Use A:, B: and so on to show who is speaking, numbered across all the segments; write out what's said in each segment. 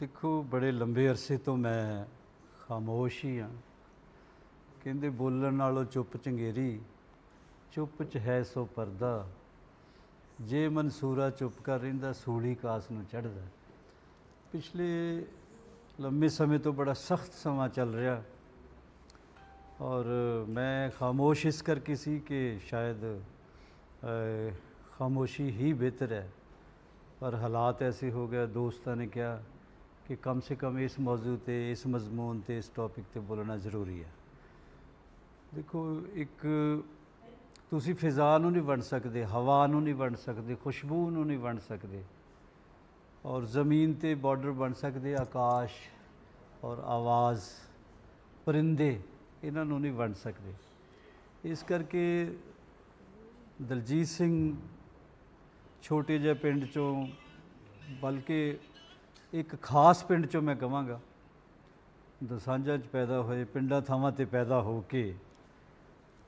A: ਦੇਖੋ, ਬੜੇ ਲੰਬੇ ਅਰਸੇ ਤੋਂ ਮੈਂ ਖਾਮੋਸ਼ ਹੀ ਹਾਂ। ਕਹਿੰਦੇ ਬੋਲਣ ਨਾਲੋਂ ਚੁੱਪ ਚੰਗੇਰੀ, ਚੁੱਪ ਚ ਹੈ ਸੋ ਪਰਦਾ। ਜੇ ਮਨਸੂਰਾ ਚੁੱਪ ਕਰ ਰਹਿੰਦਾ, ਸੂਲੀ ਕਾਸ ਨੂੰ ਚੜਦਾ ਪਿਛਲੇ ਲੰਮੇ ਸਮੇਂ ਤੋਂ ਬੜਾ ਸਖਤ ਸਮਾਂ ਚੱਲ ਰਿਹਾ। ਔਰ ਮੈਂ ਖਾਮੋਸ਼ ਇਸ ਕਰਕੇ ਸੀ ਕਿ ਸ਼ਾਇਦ ਖਾਮੋਸ਼ੀ ਹੀ ਬਿਹਤਰ ਹੈ। ਪਰ ਹਾਲਾਤ ਐਸੇ ਹੋ ਗਏ, ਦੋਸਤਾਂ ਨੇ ਕਿਹਾ ਕਿ ਕਮ ਸੇ ਕਮ ਇਸ ਮੌਜੂ ਤੇ ਇਸ ਮਜ਼ਮੂਨ ਤੇ ਇਸ ਟੌਪਿਕ ਤੇ ਬੋਲਣਾ ਜ਼ਰੂਰੀ ਹੈ ਦੇਖੋ ਇੱਕ ਤੁਸੀਂ ਫਿਜ਼ਾ ਨੂੰ ਨਹੀਂ ਵੰਡ ਸਕਦੇ ਹਵਾ ਨੂੰ ਨਹੀਂ ਵੰਡ ਸਕਦੇ ਖੁਸ਼ਬੂ ਨੂੰ ਨਹੀਂ ਵੰਡ ਸਕਦੇ ਔਰ ਜ਼ਮੀਨ ਤੇ ਬਾਰਡਰ ਬਣ ਸਕਦੇ ਆਕਾਸ਼ ਔਰ ਆਵਾਜ਼ ਪਰਿੰਦੇ ਇਹਨਾਂ ਨੂੰ ਨਹੀਂ ਵੰਡ ਸਕਦੇ ਇਸ ਕਰਕੇ ਦਲਜੀਤ ਸਿੰਘ ਛੋਟੇ ਜਿਹੇ ਪਿੰਡ ਚੋਂ ਬਲਕਿ ਇੱਕ ਖਾਸ ਪਿੰਡ ਚੋਂ ਮੈਂ ਕਹਾਂਗਾ ਦਸਾਂਝਾਂ 'ਚ ਪੈਦਾ ਹੋਏ, ਪਿੰਡਾਂ ਥਾਵਾਂ ਤੇ ਪੈਦਾ ਹੋ ਕੇ।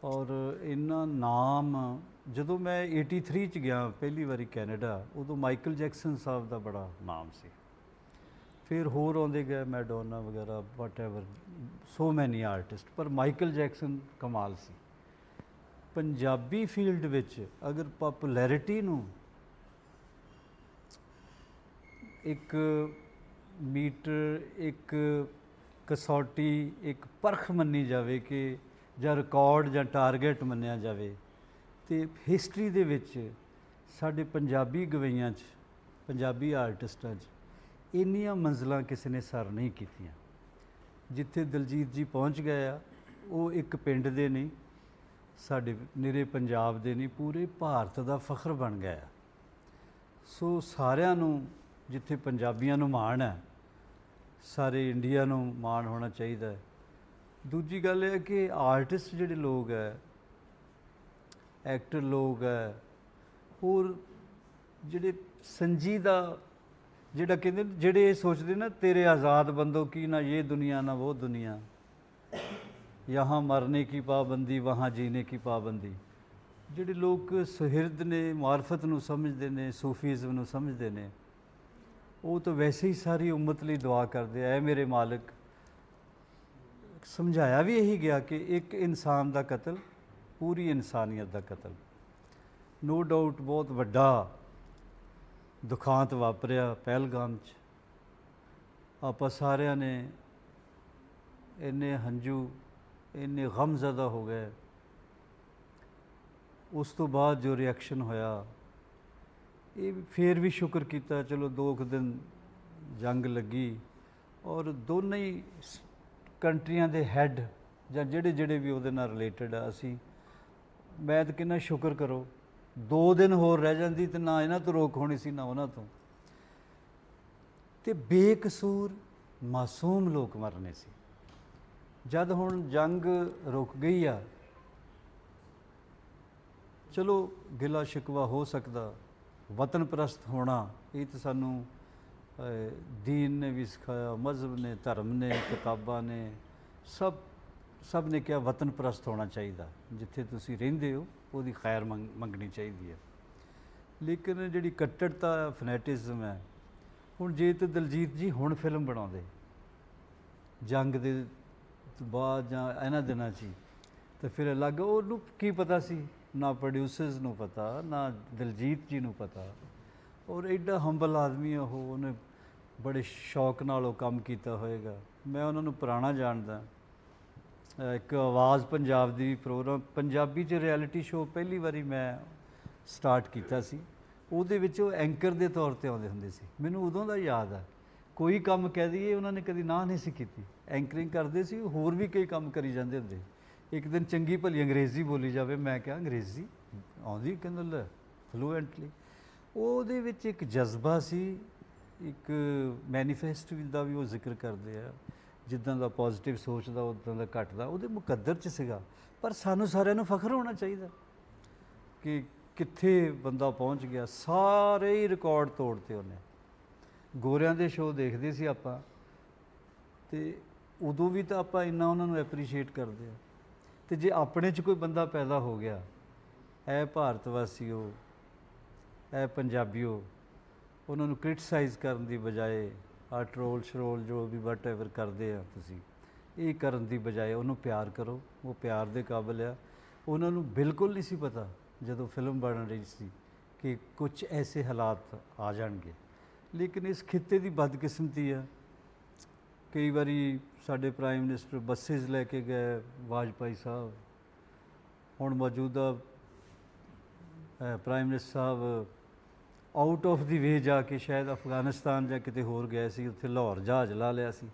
A: ਔਰ ਇਹਨਾਂ ਨਾਮ, ਜਦੋਂ ਮੈਂ 83 ਚ ਗਿਆ ਪਹਿਲੀ ਵਾਰੀ ਕੈਨੇਡਾ, ਉਦੋਂ ਮਾਈਕਲ ਜੈਕਸਨ ਸਾਹਿਬ ਦਾ ਬੜਾ ਨਾਮ ਸੀ। ਫਿਰ ਹੋਰ ਆਉਂਦੇ ਗਏ, ਮੈਡੋਨਾ ਵਗੈਰਾ ਵਾਟਐਵਰ ਸੋ ਮੈਨੀ ਆਰਟਿਸਟ ਪਰ ਮਾਈਕਲ ਜੈਕਸਨ ਕਮਾਲ ਸੀ। ਪੰਜਾਬੀ ਫੀਲਡ ਵਿੱਚ ਅਗਰ ਪਪੂਲੈਰਿਟੀ ਨੂੰ ਇੱਕ ਮੀਟਰ, ਇੱਕ ਕਸੌਟੀ, ਇੱਕ ਪਰਖ ਮੰਨੀ ਜਾਵੇ ਕਿ, ਜਾਂ ਰਿਕਾਰਡ ਜਾਂ ਟਾਰਗੇਟ ਮੰਨਿਆ ਜਾਵੇ। ਤੇ ਹਿਸਟਰੀ ਦੇ ਵਿੱਚ ਸਾਡੇ ਪੰਜਾਬੀ ਗਵਈਆਂ 'ਚ, ਪੰਜਾਬੀ ਆਰਟਿਸਟਾਂ 'ਚ ਇੰਨੀਆਂ ਮੰਜ਼ਲਾਂ ਕਿਸੇ ਨੇ ਸਰ ਨਹੀਂ ਕੀਤੀਆਂ। ਜਿੱਥੇ ਦਲਜੀਤ ਜੀ ਪਹੁੰਚ ਗਏ ਆ, ਉਹ ਇੱਕ ਪਿੰਡ ਦੇ ਨਹੀਂ ਸਾਡੇ ਨਿਰੇ ਪੰਜਾਬ ਦੇ ਨਹੀਂ ਪੂਰੇ ਭਾਰਤ ਦਾ ਫਖਰ ਬਣ ਗਿਆ ਆ। ਸੋ ਸਾਰਿਆਂ ਨੂੰ ਜਿੱਥੇ ਪੰਜਾਬੀਆਂ ਨੂੰ ਮਾਣ ਹੈ, ਸਾਰੇ ਇੰਡੀਆ ਨੂੰ ਮਾਣ ਹੋਣਾ ਚਾਹੀਦਾ ਹੈ। ਦੂਜੀ ਗੱਲ ਇਹ ਹੈ ਕਿ ਆਰਟਿਸਟ ਜਿਹੜੇ ਲੋਕ ਹੈ, ਐਕਟਰ ਲੋਕ ਹੈ, ਹੋਰ ਜਿਹੜੇ ਸੰਜੀਦਾ ਜਿਹੜਾ ਕਹਿੰਦੇ ਜਿਹੜੇ ਇਹ ਸੋਚਦੇ ਨਾ, ਤੇਰੇ ਆਜ਼ਾਦ ਬੰਦੋ ਕੀ ਨਾ, ਇਹ ਦੁਨੀਆ ਨਾ ਉਹ ਦੁਨੀਆ। यहाँ ਮਰਨੇ ਕੀ ਪਾਬੰਦੀ, ਵਹਾਂ ਜੀਨੇ ਕੀ ਪਾਬੰਦੀ। ਜਿਹੜੇ ਲੋਕ ਸੁਹਿਰਦ ਨੇ, ਮਾਰਫਤ ਨੂੰ ਸਮਝਦੇ ਨੇ, ਸੂਫੀਜ਼ਮ ਨੂੰ ਸਮਝਦੇ ਨੇ ਉਹ ਤਾਂ ਵੈਸੇ ਹੀ ਸਾਰੀ ਉਮਤ ਲਈ ਦੁਆ ਕਰਦੇ ਆ। ਮੇਰੇ ਮਾਲਕ ਸਮਝਾਇਆ ਵੀ ਇਹੀ ਗਿਆ ਕਿ ਇੱਕ ਇਨਸਾਨ ਦਾ ਕਤਲ ਪੂਰੀ ਇਨਸਾਨੀਅਤ ਦਾ ਕਤਲ। ਨੋ ਡਾਊਟ ਬਹੁਤ ਵੱਡਾ ਦੁਖਾਂਤ ਵਾਪਰਿਆ ਪਹਿਲਗਾਮ 'ਚ। ਆਪਾਂ ਸਾਰਿਆਂ ਨੇ ਇੰਨੇ ਹੰਝੂ, ਇੰਨੇ ਗਮਜ਼ਦਾ ਹੋ ਗਏ। ਉਸ ਤੋਂ ਬਾਅਦ ਜੋ ਰਿਐਕਸ਼ਨ ਹੋਇਆ ਇਹ ਵੀ- ਫੇਰ ਵੀ ਸ਼ੁਕਰ ਕੀਤਾ, ਚਲੋ ਦੋ ਕੁ ਦਿਨ ਜੰਗ ਲੱਗੀ ਔਰ ਦੋਨੇ ਹੀ ਕੰਟਰੀਆਂ ਦੇ ਹੈੱਡ ਜਾਂ ਜਿਹੜੇ ਜਿਹੜੇ ਵੀ ਉਹਦੇ ਨਾਲ ਰਿਲੇਟਡ ਆ ਅਸੀਂ, ਮੈਂ ਤਾਂ ਕਿੰਨਾ ਸ਼ੁਕਰ ਕਰੋ, ਦੋ ਦਿਨ ਹੋਰ ਰਹਿ ਜਾਂਦੀ ਤੇ ਨਾ ਇਹਨਾਂ ਤੋਂ ਰੋਕ ਹੋਣੀ ਸੀ ਨਾ ਉਹਨਾਂ ਤੋਂ। ਤੇ ਬੇਕਸੂਰ ਮਾਸੂਮ ਲੋਕ ਮਰਨੇ ਸੀ। ਜਦ ਹੁਣ ਜੰਗ ਰੁਕ ਗਈ ਆ, ਚਲੋ ਗਿਲਾ ਸ਼ਿਕਵਾ ਹੋ ਸਕਦਾ। ਵਤਨ ਪ੍ਰਸਤ ਹੋਣਾ, ਇਹ ਤਾਂ ਸਾਨੂੰ ਦੀਨ ਨੇ ਵੀ ਸਿਖਾਇਆ, ਮਜ਼ਹਬ ਨੇ, ਧਰਮ ਨੇ, ਕਿਤਾਬਾਂ ਨੇ, ਸਭ ਸਭ ਨੇ ਕਿਹਾ ਵਤਨ ਪ੍ਰਸਤ ਹੋਣਾ ਚਾਹੀਦਾ। ਜਿੱਥੇ ਤੁਸੀਂ ਰਹਿੰਦੇ ਹੋ, ਉਹਦੀ ਖੈਰ ਮੰਗ- ਮੰਗਣੀ ਚਾਹੀਦੀ ਹੈ। ਲੇਕਿਨ ਜਿਹੜੀ ਕੱਟੜਤਾ, ਫਨੈਟਿਜ਼ਮ ਹੈ, ਹੁਣ ਜੇ ਤੇ ਦਲਜੀਤ ਜੀ ਹੁਣ ਫਿਲਮ ਬਣਾਉਂਦੇ, ਜੰਗ ਦੇ ਤੋਂ ਬਾਅਦ ਜਾਂ ਇਹਨਾਂ ਦਿਨਾਂ 'ਚ ਹੀ, ਤਾਂ ਫਿਰ ਅਲੱਗ ਉਹਨੂੰ ਕੀ ਪਤਾ ਸੀ? ਨਾ ਪ੍ਰੋਡਿਊਸਰਸ ਨੂੰ ਪਤਾ, ਨਾ ਦਿਲਜੀਤ ਜੀ ਨੂੰ ਪਤਾ। ਔਰ ਐਡਾ ਹੰਬਲ ਆਦਮੀ ਆ ਉਹ, ਉਹਨੇ ਬੜੇ ਸ਼ੌਕ ਨਾਲ ਉਹ ਕੰਮ ਕੀਤਾ ਹੋਏਗਾ। ਮੈਂ ਉਹਨਾਂ ਨੂੰ ਪੁਰਾਣਾ ਜਾਣਦਾ। ਇੱਕ ਆਵਾਜ਼ ਪੰਜਾਬ ਦੀ ਪ੍ਰੋਗਰਾਮ, ਪੰਜਾਬੀ 'ਚ ਰਿਐਲਿਟੀ ਸ਼ੋਅ ਪਹਿਲੀ ਵਾਰੀ ਮੈਂ ਸਟਾਰਟ ਕੀਤਾ ਸੀ। ਉਹਦੇ ਵਿੱਚ ਉਹ ਐਂਕਰ ਦੇ ਤੌਰ ਤੇ ਆਉਂਦੇ ਹੁੰਦੇ ਸੀ। ਮੈਨੂੰ ਉਦੋਂ ਦਾ ਯਾਦ ਆ। ਕੋਈ ਕੰਮ ਕਹਿ ਦਈਏ, ਉਹਨਾਂ ਨੇ ਕਦੀ ਨਾ ਨਹੀਂ ਸੀ ਕੀਤੀ। ਐਂਕਰਿੰਗ ਕਰਦੇ ਸੀ, ਹੋਰ ਵੀ ਕਈ ਕੰਮ ਕਰੀ ਜਾਂਦੇ ਹੁੰਦੇ। ਇੱਕ ਦਿਨ ਚੰਗੀ ਭਲੀ ਅੰਗਰੇਜ਼ੀ ਬੋਲੀ ਜਾਵੇ, ਮੈਂ ਕਿਹਾ, ਅੰਗਰੇਜ਼ੀ? ਆਉਂਦੀ ਕਹਿੰਦਾ, ਲੈ ਫਲੂਐਂਟਲੀ ਉਹਦੇ ਵਿੱਚ ਇੱਕ ਜਜ਼ਬਾ ਸੀ, ਇੱਕ ਮੈਨੀਫੈਸਟ ਦਾ ਵੀ ਉਹ ਜ਼ਿਕਰ ਕਰਦੇ ਆ, ਜਿੱਦਾਂ ਦਾ ਪੋਜ਼ਿਟਿਵ ਸੋਚਦਾ, ਉਦਾਂ ਦਾ ਘਟਦਾ, ਉਹਦੇ ਮੁਕੱਦਰ ਚ ਸੀਗਾ। ਪਰ ਸਾਨੂੰ ਸਾਰਿਆਂ ਨੂੰ ਫਖਰ ਹੋਣਾ ਚਾਹੀਦਾ ਕਿ ਕਿੱਥੇ ਬੰਦਾ ਪਹੁੰਚ ਗਿਆ, ਸਾਰੇ ਹੀ ਰਿਕਾਰਡ ਤੋੜਤੇ ਉਹਨੇ। ਗੋਰਿਆਂ ਦੇ ਸ਼ੋਅ ਦੇਖਦੇ ਸੀ ਆਪਾਂ, ਤੇ ਉਦੋਂ ਵੀ ਤਾਂ ਆਪਾਂ ਇੰਨਾ ਉਹਨਾਂ ਨੂੰ ਐਪਰੀਸ਼ੀਏਟ ਕਰਦੇ ਆ। ਤੇ ਜੇ ਆਪਣੇ 'ਚ ਕੋਈ ਬੰਦਾ ਪੈਦਾ ਹੋ ਗਿਆ, ਐ ਭਾਰਤ ਵਾਸੀਓ, ਐ ਪੰਜਾਬੀਓ, ਉਹਨਾਂ ਨੂੰ ਕ੍ਰਿਟਿਸਾਈਜ਼ ਕਰਨ ਦੀ ਬਜਾਏ, ਆ ਟਰੋਲ ਸ਼ਰੋਲ ਜੋ ਵੀ ਵਟਐਵਰ ਕਰਦੇ ਆ ਤੁਸੀਂ, ਇਹ ਕਰਨ ਦੀ ਬਜਾਏ ਉਹਨੂੰ ਪਿਆਰ ਕਰੋ, ਉਹ ਪਿਆਰ ਦੇ ਕਾਬਿਲ ਆ। ਉਹਨਾਂ ਨੂੰ ਬਿਲਕੁਲ ਨਹੀਂ ਸੀ ਪਤਾ ਜਦੋਂ ਫਿਲਮ ਬਣ ਰਹੀ ਸੀ ਕਿ ਕੁਝ ਐਸੇ ਹਾਲਾਤ ਆ ਜਾਣਗੇ। ਲੇਕਿਨ ਇਸ ਖਿੱਤੇ ਦੀ ਬਦਕਿਸਮਤੀ ਆ ਕਈ ਵਾਰੀ ਸਾਡੇ ਪ੍ਰਾਈਮ ਮਿਨਿਸਟਰ ਬੱਸਿਸ ਲੈ ਕੇ ਗਏ ਵਾਜਪਾਈ ਸਾਹਿਬ। ਹੁਣ ਮੌਜੂਦਾ ਪ੍ਰਾਈਮ ਮਿਨਿਸਟਰ ਸਾਹਿਬ ਆਊਟ ਆਫ ਦੀ ਵੇ ਜਾ ਕੇ ਸ਼ਾਇਦ ਅਫਗਾਨਿਸਤਾਨ ਜਾਂ ਕਿਤੇ ਹੋਰ ਗਏ ਸੀ, ਉੱਥੇ ਲਾਹੌਰ ਜਹਾਜ਼ ਲਾ ਲਿਆ ਸੀ।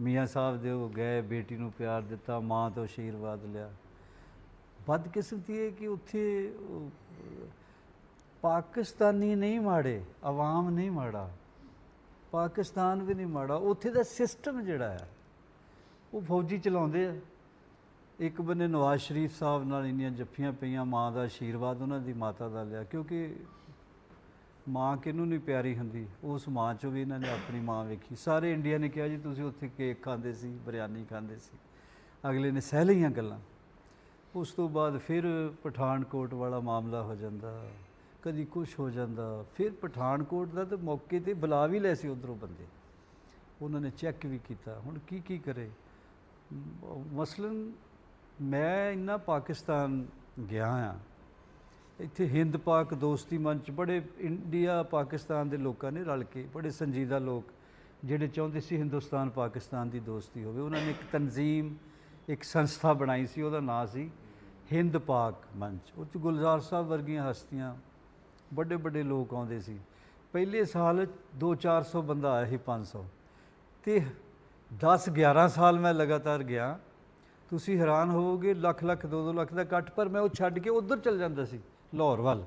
A: ਮੀਆਂ ਸਾਹਿਬ ਦੇ ਉਹ ਗਏ, ਬੇਟੀ ਨੂੰ ਪਿਆਰ ਦਿੱਤਾ, ਮਾਂ ਤੋਂ ਆਸ਼ੀਰਵਾਦ ਲਿਆ। ਬਦਕਿਸਮਤੀ ਇਹ ਕਿ ਉੱਥੇ ਪਾਕਿਸਤਾਨੀ ਨਹੀਂ ਮਾੜੇ, ਆਵਾਮ ਨਹੀਂ ਮਾੜਾ। ਪਾਕਿਸਤਾਨ ਵੀ ਨਹੀਂ ਮਾੜਾ, ਉੱਥੇ ਦਾ ਸਿਸਟਮ ਜਿਹੜਾ ਹੈ, ਉਹ ਫੌਜੀ ਚਲਾਉਂਦੇ ਆ। ਇੱਕ ਬੰਨੇ ਨਵਾਜ਼ ਸ਼ਰੀਫ ਸਾਹਿਬ ਨਾਲ ਇੰਨੀਆਂ ਜੱਫੀਆਂ ਪਈਆਂ, ਮਾਂ ਦਾ ਆਸ਼ੀਰਵਾਦ ਉਹਨਾਂ ਦੀ ਮਾਤਾ ਦਾ ਲਿਆ, ਕਿਉਂਕਿ ਮਾਂ ਕਿਹਨੂੰ ਨਹੀਂ ਪਿਆਰੀ ਹੁੰਦੀ? ਉਸ ਮਾਂ ਚੋਂ ਵੀ ਇਹਨਾਂ ਨੇ ਆਪਣੀ ਮਾਂ ਵੇਖੀ। ਸਾਰੇ ਇੰਡੀਆ ਨੇ ਕਿਹਾ ਜੀ, ਤੁਸੀਂ ਉੱਥੇ ਕੇਕ ਖਾਂਦੇ ਸੀ, ਬਿਰਿਆਨੀ ਖਾਂਦੇ ਸੀ। ਅਗਲੇ ਨੇ ਸਹਿ ਲਈਆਂ ਗੱਲਾਂ। ਉਸ ਤੋਂ ਬਾਅਦ ਫਿਰ ਪਠਾਨਕੋਟ ਵਾਲਾ ਮਾਮਲਾ ਹੋ ਜਾਂਦਾ। ਕਦੀ ਕੁਝ ਹੋ ਜਾਂਦਾ। ਫਿਰ ਪਠਾਨਕੋਟ ਦਾ ਤਾਂ ਮੌਕੇ ਤੇ ਬੁਲਾ ਵੀ ਲੈ ਸੀ ਉਧਰੋਂ ਬੰਦੇ। ਉਹਨਾਂ ਨੇ ਚੈੱਕ ਵੀ ਕੀਤਾ। ਹੁਣ ਕੀ ਕੀ ਕਰੇ? ਮ- ਮਸਲਨ, ਮੈਂ ਇੰਨਾ ਪਾਕਿਸਤਾਨ ਗਿਆ ਆ ਇੱਥੇ ਹਿੰਦ ਪਾਕ ਦੋਸਤੀ ਮੰਚ, ਬੜੇ ਇੰਡੀਆ, ਪਾਕਿਸਤਾਨ ਦੇ ਲੋਕਾਂ ਨੇ ਰਲ ਕੇ, ਬੜੇ ਸੰਜੀਦਾ ਲੋਕ, ਜਿਹੜੇ ਚਾਹੁੰਦੇ ਸੀ ਹਿੰਦੁਸਤਾਨ, ਪਾਕਿਸਤਾਨ ਦੀ ਦੋਸਤੀ ਹੋਵੇ। ਉਹਨਾਂ ਨੇ ਇੱਕ ਤਨਜ਼ੀਮ, ਇੱਕ ਸੰਸਥਾ ਬਣਾਈ ਸੀ, ਉਹਦਾ ਨਾਂ ਸੀ ਹਿੰਦ ਪਾਕ ਮੰਚ। ਉਹ 'ਚ ਗੁਲਜ਼ਾਰ ਸਾਹਿਬ ਵਰਗੀਆਂ ਹਸਤੀਆਂ ਵੱਡੇ ਵੱਡੇ ਲੋਕ ਆਉਂਦੇ ਸੀ। ਪਹਿਲੇ ਸਾਲ 2-400 ਬੰਦਾ ਆਇਆ ਸੀ 500 ਤੇ 10 11 ਸਾਲ ਮੈਂ ਲਗਾਤਾਰ ਗਿਆ। ਤੁਸੀਂ ਹੈਰਾਨ ਹੋਵੋਗੇ ਲੱਖ ਲੱਖ 2-2 ਲੱਖ ਦਾ ਇਕੱਠ, ਪਰ ਮੈਂ ਉਹ ਛੱਡ ਕੇ ਉਧਰ ਚਲ ਜਾਂਦਾ ਸੀ, ਲਾਹੌਰ ਵੱਲ।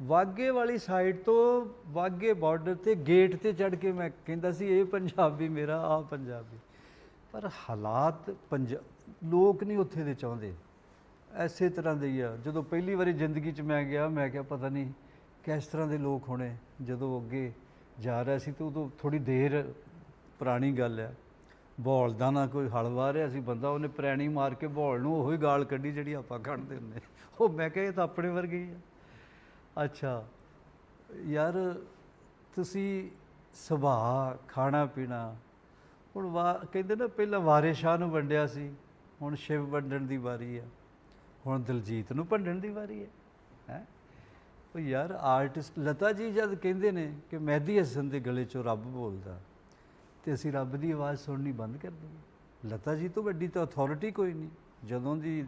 A: ਵਾਗੇ ਵਾਲੀ ਸਾਈਡ ਤੋਂ ਵਾਗੇ ਬਾਰਡਰ ਤੇ ਗੇਟ ਤੇ ਚੜ ਕੇ ਮੈਂ ਕਹਿੰਦਾ ਸੀ, ਇਹ ਪੰਜਾਬੀ ਮੇਰਾ ਆ ਪੰਜਾਬੀ ਪਰ ਹਾਲਾਤ ਪੰਜ ਲੋਕ ਨਹੀਂ ਉੱਥੇ ਦੇ ਚਾਹੁੰਦੇ। ਐਸੇ ਤਰ੍ਹਾਂ ਦੇ ਹੀ ਆ। ਜਦੋਂ ਪਹਿਲੀ ਵਾਰੀ ਜ਼ਿੰਦਗੀ 'ਚ ਮੈਂ ਗਿਆ, ਮੈਂ ਕਿਹਾ ਪਤਾ ਨਹੀਂ ਕਿਸ ਤਰ੍ਹਾਂ ਦੇ ਲੋਕ ਹੋਣੇ, ਜਦੋਂ ਅੱਗੇ ਜਾ ਰਿਹਾ ਸੀ ਤੇ ਉਦੋਂ ਥੋੜੀ ਦੇਰ ਪੁਰਾਣੀ ਗੱਲ ਹੈ ਬੋਲ ਦਾ ਨਾ ਕੋਈ ਹਲਵਾ ਰਿਹਾ ਸੀ ਬੰਦਾ, ਉਹਨੇ ਪ੍ਰੈਣੀ ਮਾਰ ਕੇ ਬੋਲ ਨੂੰ ਉਹੀ ਗਾਲ ਕੱਢੀ ਜਿਹੜੀ ਆਪਾਂ ਕੱਢਦੇ ਹੁੰਦੇ। ਉਹ ਮੈਂ ਕਿਹਾ ਇਹ ਤਾਂ ਆਪਣੇ ਵਰਗੇ ਹੀ ਆ। ਅੱਛਾ, ਯਾਰ ਤੁਸੀਂ ਸੁਭਾਅ, ਖਾਣਾ ਪੀਣਾ, ਹੁਣ ਵਾ, ਕਹਿੰਦੇ ਨਾ ਪਹਿਲਾਂ ਵਾਰੇ ਸ਼ਾਹ ਨੂੰ ਵੰਡਿਆ ਸੀ, ਹੁਣ ਸ਼ਿਵ ਵੰਡਣ ਦੀ ਵਾਰੀ ਆ। ਹੁਣ ਦਲਜੀਤ ਨੂੰ ਭੰਡਣ ਦੀ ਵਾਰੀ ਹੈ ਹੈ? ਉਹ ਯਾਰ ਆਰਟਿਸਟ ਲਤਾ ਜੀ ਜਦ ਕਹਿੰਦੇ ਨੇ ਕਿ ਮਹਿਦੀ ਹਸਨ ਦੇ ਗਲੇ ਚੋਂ ਰੱਬ ਬੋਲਦਾ, ਤੇ ਅਸੀਂ ਰੱਬ ਦੀ ਆਵਾਜ਼ ਸੁਣਨੀ ਬੰਦ ਕਰ ਦਈਏ। ਲਤਾ ਜੀ ਤੋਂ ਵੱਡੀ ਤਾਂ ਅਥਾਰਟੀ ਕੋਈ ਨਹੀਂ। ਜਦੋਂ ਦੀ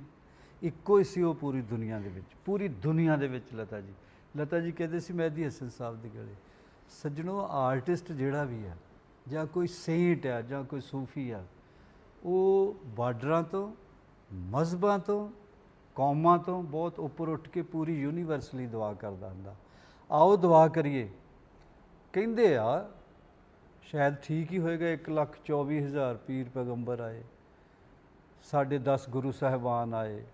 A: ਇੱਕੋ ਹੀ ਸੀ ਉਹ ਪੂਰੀ ਦੁਨੀਆ ਦੇ ਵਿੱਚ, ਪੂਰੀ ਦੁਨੀਆ ਦੇ ਵਿੱਚ ਲਤਾ ਜੀ। ਲਤਾ ਜੀ ਕਹਿੰਦੇ ਸੀ ਮਹਿਦੀ ਹਸਨ ਸਾਹਿਬ ਦੇ ਗਲੇ, ਸੱਜਣੋ ਆਰਟਿਸਟ ਜਿਹੜਾ ਵੀ ਆ, ਜਾਂ ਕੋਈ ਸੇਂਟ ਆ, ਜਾਂ ਕੋਈ ਸੂਫੀ ਆ, ਉਹ ਬਾਰਡਰਾਂ ਤੋਂ, ਮਜ਼ਹਬਾਂ ਤੋਂ ਕੌਮਾਂ ਤੋਂ ਬਹੁਤ ਉੱਪਰ ਉੱਠ ਕੇ ਪੂਰੀ ਯੂਨੀਵਰਸ ਲਈ ਦੁਆ ਕਰਦਾ ਹੁੰਦਾ। ਆਓ ਦੁਆ ਕਰੀਏ। ਕਹਿੰਦੇ ਆ, ਸ਼ਾਇਦ ਠੀਕ ਹੀ ਹੋਏਗਾ 1 ਲੱਖ 24 ਹਜ਼ਾਰ ਪੀਰ ਪੈਗੰਬਰ ਆਏ। ਸਾਡੇ 10 ਗੁਰੂ ਸਾਹਿਬਾਨ ਆਏ।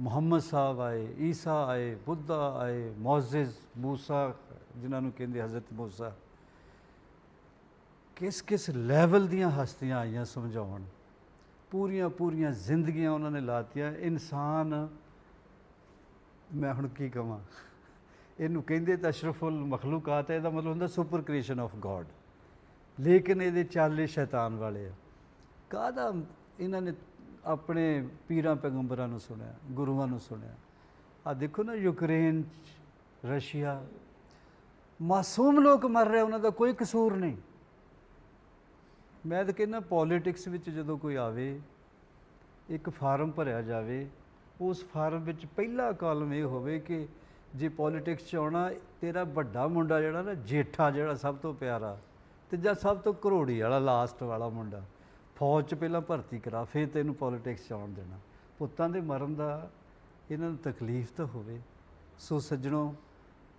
A: ਮੁਹੰਮਦ ਸਾਹਿਬ ਆਏ, ਈਸਾ ਆਏ, ਬੁੱਧਾ ਆਏ, ਮੌਜ਼ਿਜ਼, ਮੂਸਾ, ਜਿਨ੍ਹਾਂ ਨੂੰ ਕਹਿੰਦੇ ਹਜ਼ਰਤ ਮੂਸਾ। ਕਿਸ ਕਿਸ ਲੈਵਲ ਦੀਆਂ ਹਸਤੀਆਂ ਆਈਆਂ ਸਮਝਾਉਣ। ਪੂਰੀਆਂ ਪੂਰੀਆਂ ਜ਼ਿੰਦਗੀਆਂ ਉਹਨਾਂ ਨੇ ਲਾਤੀਆਂ। ਇਨਸਾਨ ਮੈਂ ਹੁਣ ਕੀ ਕਹਾਂ ਇਹਨੂੰ ਕਹਿੰਦੇ ਤਾਂ ਅਸ਼ਰਫੁਲ ਮਖਲੂਕਾਤ ਹੈ ਇਹਦਾ ਮਤਲਬ ਹੁੰਦਾ ਸੁਪਰ ਕ੍ਰੀਏਸ਼ਨ ਆਫ ਗੋਡ। ਲੇਕਿਨ ਇਹਦੇ ਚਾਲੇ ਸ਼ੈਤਾਨ ਵਾਲੇ ਆ। ਕਾਹਦਾ ਇਹਨਾਂ ਨੇ ਆਪਣੇ ਪੀਰਾਂ ਪੈਗੰਬਰਾਂ ਨੂੰ ਸੁਣਿਆ ਗੁਰੂਆਂ ਨੂੰ ਸੁਣਿਆ? ਆ ਦੇਖੋ ਨਾ ਯੂਕਰੇਨ 'ਚ, ਰਸ਼ੀਆ। ਮਾਸੂਮ ਲੋਕ ਮਰ ਰਹੇ ਉਹਨਾਂ ਦਾ ਕੋਈ ਕਸੂਰ ਨਹੀਂ। ਮੈਂ ਤਾਂ ਕਹਿੰਦਾ ਪੋਲਿਟਿਕਸ ਵਿੱਚ ਜਦੋਂ ਕੋਈ ਆਵੇ, ਇੱਕ ਫਾਰਮ ਭਰਿਆ ਜਾਵੇ, ਉਸ ਫਾਰਮ ਵਿੱਚ ਪਹਿਲਾ ਕਾਲਮ ਇਹ ਹੋਵੇ ਕਿ ਜੇ ਪੋਲਿਟਿਕਸ 'ਚ ਆਉਣਾ, ਤੇਰਾ ਵੱਡਾ ਮੁੰਡਾ ਜਿਹੜਾ ਨਾ ਜੇਠਾ ਜਿਹੜਾ ਸਭ ਤੋਂ ਪਿਆਰਾ ਤੇ ਜਾਂ ਸਭ ਤੋਂ ਕਰੋੜੀ ਵਾਲਾ ਲਾਸਟ ਵਾਲਾ ਮੁੰਡਾ, ਫੌਜ 'ਚ ਪਹਿਲਾਂ ਭਰਤੀ ਕਰਾ, ਫਿਰ ਤੈਨੂੰ ਪੋਲਿਟਿਕਸ 'ਚ ਆਉਣ ਦੇਣਾ। ਪੁੱਤਾਂ ਦੇ ਮਰਨ ਦਾ ਇਹਨਾਂ ਨੂੰ ਤਕਲੀਫ ਤਾਂ ਹੋਵੇ। ਸੋ ਸੱਜਣੋ,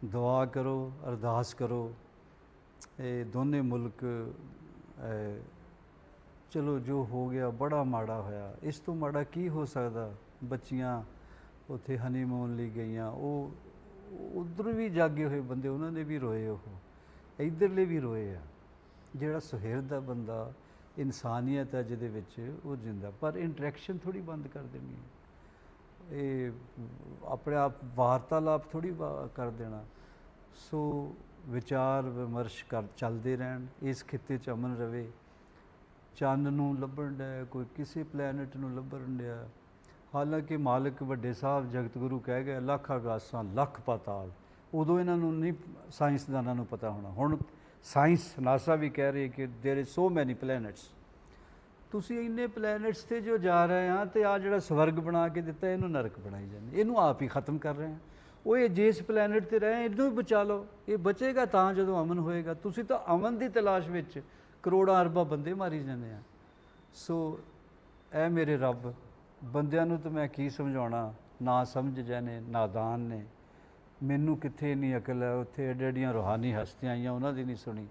A: ਦੁਆ ਕਰੋ, ਅਰਦਾਸ ਕਰੋ, ਇਹ ਦੋਨੇ ਮੁਲਕ ਚਲੋ ਜੋ ਹੋ ਗਿਆ, ਬੜਾ ਮਾੜਾ ਹੋਇਆ। ਇਸ ਤੋਂ ਮਾੜਾ ਕੀ ਹੋ ਸਕਦਾ? ਬੱਚੀਆਂ ਉੱਥੇ ਹਨੀਮੂਨ ਲਈ ਗਈਆਂ। ਉਹ ਉਧਰ ਵੀ ਜਾਗੇ ਹੋਏ ਬੰਦੇ, ਉਹਨਾਂ ਨੇ ਵੀ ਰੋਏ ਉਹ। ਇਧਰਲੇ ਵੀ ਰੋਏ ਆ। ਜਿਹੜਾ ਸੁਹਿਰਦ ਦਾ ਬੰਦਾ, ਇਨਸਾਨੀਅਤ ਹੈ ਜਿਹਦੇ ਵਿੱਚ, ਉਹ ਜਿੰਦਾ। ਪਰ ਇੰਟਰੈਕਸ਼ਨ ਥੋੜੀ ਬੰਦ ਕਰ ਦੇਣੀ ਇਹ ਆਪਣੇ ਆਪ ਵਾਰਤਾਲਾਪ ਥੋੜੀ ਕਰ ਦੇਣਾ। ਸੋ ਵਿਚਾਰ ਵਿਮਰਸ਼ ਕਰ ਚੱਲਦੇ ਰਹਿਣ ਇਸ ਖਿੱਤੇ 'ਚ ਅਮਨ ਰਵੇ ਚੰਨ ਨੂੰ ਲੱਭਣ ਡਿਆ ਕੋਈ ਕਿਸੇ ਪਲੈਨਟ ਨੂੰ ਲੱਭਣ ਡਿਆ ਹਾਲਾਂਕਿ ਮਾਲਕ ਵੱਡੇ ਸਾਹਿਬ ਜਗਤ ਗੁਰੂ ਕਹਿ ਗਏ ਲੱਖ ਆਗਾਸਾਂ ਲੱਖ ਪਾਤਾਲ ਉਦੋਂ ਇਹਨਾਂ ਨੂੰ ਨਹੀਂ ਸਾਇੰਸਦਾਨਾਂ ਨੂੰ ਪਤਾ ਹੋਣਾ ਹੁਣ ਸਾਇੰਸ ਨਾਸਾ ਵੀ ਕਹਿ ਰਹੀ ਹੈ ਕਿ there is so many planets ਤੁਸੀਂ ਇੰਨੇ ਪਲੈਨਟਸ ਤੇ ਜੋ ਜਾ ਰਹੇ ਆ ਤੇ ਆ ਜਿਹੜਾ ਸਵਰਗ ਬਣਾ ਕੇ ਦਿੱਤਾ ਇਹਨੂੰ ਨਰਕ ਬਣਾਈ ਜਾਂਦੇ ਇਹਨੂੰ ਆਪ ਹੀ ਖਤਮ ਕਰ ਰਹੇ ਆ ਉਹ ਇਹ ਜਿਸ ਪਲੈਨਟ ਤੇ ਰਹੇ, ਇਹਨੂੰ ਹੀ ਬਚਾ ਲਓ। ਇਹ ਬਚੇਗਾ ਤਾਂ ਜਦੋਂ ਅਮਨ ਹੋਏਗਾ। ਤੁਸੀਂ ਤਾਂ ਅਮਨ ਦੀ ਤਲਾਸ਼ ਵਿੱਚ ਕਰੋੜਾਂ ਅਰਬਾਂ ਬੰਦੇ ਮਾਰੀ ਜਾਂਦੇ ਆ। ਸੋ, ਐ ਮੇਰੇ ਰੱਬ, ਬੰਦਿਆਂ ਨੂੰ ਤਾਂ ਮੈਂ ਕੀ ਸਮਝਾਉਣਾ? ਨਾ ਸਮਝ ਜਾਣੇ ਨਾਦਾਨ ਨੇ। ਮੈਨੂੰ ਕਿੱਥੇ ਨਹੀਂ ਅਕਲ ਹੈ? ਉੱਥੇ ਏਡੇ ਏਡੀਆਂ ਰੂਹਾਨੀ ਹਸਤੀਆਂ ਆਈਆਂ, ਉਹਨਾਂ ਦੀ ਨਹੀਂ ਸੁਣੀ।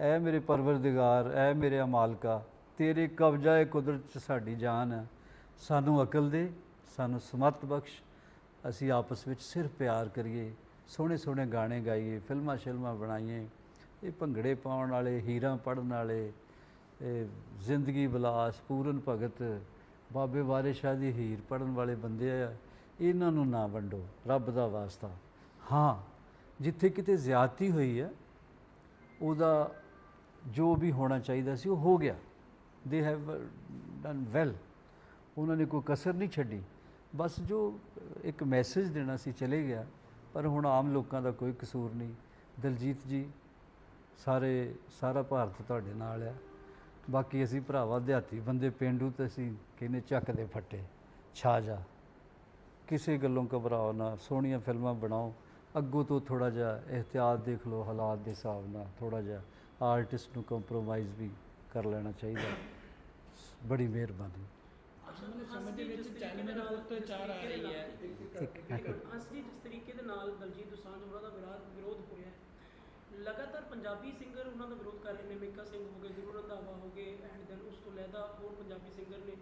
A: ਐ ਮੇਰੇ ਪਰਵਰਦਿਗਾਰ, ਐ ਮੇਰੇ ਮਾਲਕਾ ਤੇਰੇ ਕਬਜ਼ਾ ਏ ਕੁਦਰਤ ਚ ਸਾਡੀ ਜਾਨ ਹੈ। ਸਾਨੂੰ ਅਕਲ ਦੇ, ਸਾਨੂੰ ਸਮਤ ਬਖਸ਼। ਅਸੀਂ ਆਪਸ ਵਿੱਚ ਸਿਰਫ ਪਿਆਰ ਕਰੀਏ ਸੋਹਣੇ ਸੋਹਣੇ ਗਾਣੇ ਗਾਈਏ, ਫਿਲਮਾਂ ਸ਼ਿਲਮਾਂ ਬਣਾਈਏ, ਇਹ ਭੰਗੜੇ ਪਾਉਣ ਵਾਲੇ, ਹੀਰਾਂ ਪੜਨ ਵਾਲੇ ਜ਼ਿੰਦਗੀ ਵਿਲਾਸ ਪੂਰਨ ਭਗਤ, ਬਾਬੇ ਵਾਰਿਸ ਸ਼ਾਹ ਦੀ ਹੀਰ ਪੜਨ ਵਾਲੇ ਬੰਦੇ ਆ, ਇਹਨਾਂ ਨੂੰ ਨਾ ਵੰਡੋ, ਰੱਬ ਦਾ ਵਾਸਤਾ। ਹਾਂ, ਜਿੱਥੇ ਕਿਤੇ ਜ਼ਿਆਦਤੀ ਹੋਈ ਹੈ, ਉਹਦਾ ਜੋ ਵੀ ਹੋਣਾ ਚਾਹੀਦਾ ਸੀ ਉਹ ਹੋ ਗਿਆ। ਦੇ ਹੈਵ ਡਨ ਵੈਲ ਉਹਨਾਂ ਨੇ ਕੋਈ ਕਸਰ ਨਹੀਂ ਛੱਡੀ। ਬਸ ਜੋ ਇੱਕ ਮੈਸੇਜ ਦੇਣਾ ਸੀ ਚਲੇ ਗਿਆ, ਪਰ ਹੁਣ ਆਮ ਲੋਕਾਂ ਦਾ ਕੋਈ ਕਸੂਰ ਨਹੀਂ। ਦਲਜੀਤ ਜੀ, ਸਾਰੇ, ਸਾਰਾ ਭਾਰਤ ਤੁਹਾਡੇ ਨਾਲ ਆ। ਬਾਕੀ ਅਸੀਂ ਭਰਾਵਾ, ਦਿਹਾਤੀ ਬੰਦੇ, ਪਿੰਡੂ ਤੇ ਅਸੀਂ ਕਹਿੰਦੇ ਚੱਕ ਦੇ ਫੱਟੇ? ਛਾ ਜਾ। ਕਿਸੇ ਗੱਲੋਂ ਘਬਰਾਓ ਨਾ, ਸੋਹਣੀਆਂ ਫਿਲਮਾਂ ਬਣਾਓ। ਅੱਗੋਂ ਤੋਂ ਥੋੜਾ ਜਿਹਾ ਇhtiyat ਦੇਖ ਲਓ, ਹਾਲਾਤ ਦੇ ਹਿਸਾਬ ਨਾਲ ਥੋੜਾ ਜਿਹਾ ਆਰਟਿਸਟ ਨੂੰ ਕੰਪਰੋਮਾਈਜ਼ ਵੀ ਕਰ ਲੈਣਾ ਚਾਹੀਦਾ। ਬੜੀ ਮਿਹਰਬਾਨੀ।
B: ਅਸਲ ਸਮੇਂ ਦੇ ਵਿੱਚ ਚਾਈਨਾ ਦਾ ਪੁੱਤ ਚਾਰ ਆ ਰਹੀ ਹੈ।
C: ਅਸਲੀ ਜਿਸ ਤਰੀਕੇ ਦੇ ਨਾਲ ਦਲਜੀਤ ਦੋਸਾਂਝ ਉਹਨਾਂ ਦਾ ਵਿਰਾਧ ਵਿਰੋਧ ਹੋ ਰਿਹਾ ਹੈ। ਲਗਾਤਾਰ ਪੰਜਾਬੀ ਸਿੰਗਰ ਉਹਨਾਂ ਦਾ ਵਿਰੋਧ ਕਰ ਰਹੇ ਨੇ ਮਿੱਕਾ ਸਿੰਘ ਹੋ ਗਏ ਗੁਰੂ ਰੰਧਾਵਾ ਹੋ ਗਏ ਐਂਡ ਦੈਨ ਉਸ ਤੋਂ ਲੈਦਾ ਹੋਰ ਪੰਜਾਬੀ ਸਿੰਗਰ ਨੇ।